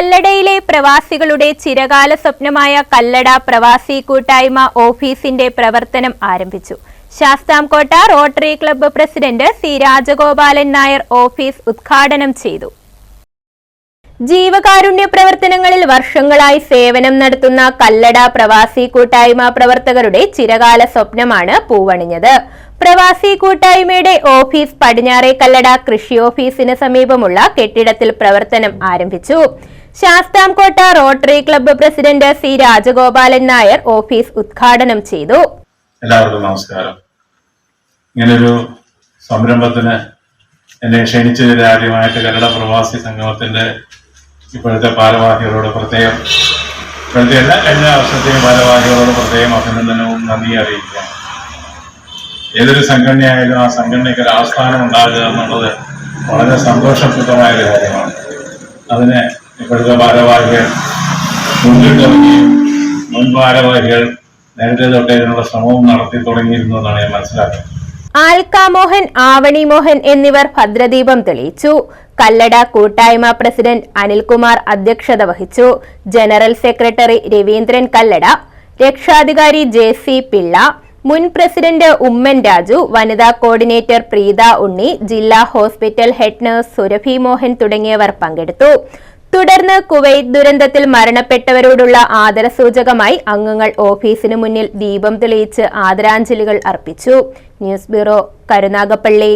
കല്ലടയിലെ പ്രവാസികളുടെ ചിരകാല സ്വപ്നമായ കല്ലട പ്രവാസി കൂട്ടായ്മ ഓഫീസിന്റെ പ്രവർത്തനം ആരംഭിച്ചു. Sasthamkotta rotary club president C Rajagopalan Nair office ഉദ്ഘാടനം ചെയ്തു. ജീവകാരുണ്യ പ്രവർത്തനങ്ങളിൽ വർഷങ്ങളായി സേവനം നടത്തുന്ന കല്ലട പ്രവാസി കൂട്ടായ്മ പ്രവർത്തകരുടെ ചിരകാല സ്വപ്നമാണ് പൂവണിഞ്ഞത്. പ്രവാസി കൂട്ടായ്മയുടെ ഓഫീസ് പടിഞ്ഞാറേ കല്ലട കൃഷി ഓഫീസിന് സമീപമുള്ള കെട്ടിടത്തിൽ പ്രവർത്തനം ആരംഭിച്ചു. Sasthamkotta rotary club president C Rajagopalan Nair office ഉദ്ഘാടനം ചെയ്തു. എല്ലാവർക്കും നമസ്കാരം. ഇങ്ങനൊരു സംരംഭത്തിന് എന്നെ ക്ഷണിച്ചതിൽ ആദ്യമായിട്ട് കന്നഡ പ്രവാസി സംഗമത്തിന്റെ ഇപ്പോഴത്തെ ഭാരവാഹികളോട് പ്രത്യേകം ഇപ്പോഴത്തെ എല്ലാ കഴിഞ്ഞ വർഷത്തെയും ഭാരവാഹികളോട് പ്രത്യേകം അഭിനന്ദനവും നന്ദി അറിയിക്കാം. ഏതൊരു സംഘടനയായാലും ആ സംഘടനയ്ക്ക് ഒരു ആസ്ഥാനം ഉണ്ടാകുക എന്നുള്ളത് വളരെ സന്തോഷപ്രദമായ ഒരു കാര്യമാണ്. അതിന് ഇപ്പോഴത്തെ ഭാരവാഹികൾ മുന്നിട്ടിറങ്ങിയും മുൻ ഭാരവാഹികൾ നേരത്തെ തൊട്ടേ ഇതിനുള്ള ശ്രമവും നടത്തി തുടങ്ങിയിരുന്നു എന്നാണ് ഞാൻ മനസ്സിലാക്കുന്നത്. ആൽക്കാമോഹൻ ആവണി മോഹൻ എന്നിവർ ഭദ്രദീപം തെളിയിച്ചു. കല്ലട കൂട്ടായ്മ പ്രസിഡന്റ് അനിൽകുമാർ അധ്യക്ഷത വഹിച്ചു. ജനറൽ സെക്രട്ടറി രവീന്ദ്രൻ കല്ലട രക്ഷാധികാരി ജെ സി പിള്ള മുൻ പ്രസിഡന്റ് ഉമ്മൻ രാജു വനിതാ കോർഡിനേറ്റർ പ്രീത ഉണ്ണി ജില്ലാ hospital head nurse Surabhi Mohan തുടങ്ങിയവർ പങ്കെടുത്തു. തുടർന്ന് കുവൈത്ത് ദുരന്തത്തിൽ മരണപ്പെട്ടവരോടുള്ള ആദരസൂചകമായി അംഗങ്ങൾ ഓഫീസിന് മുന്നിൽ ദീപം തെളിയിച്ച് ആദരാഞ്ജലികൾ അർപ്പിച്ചു. News bureau Karunagappally.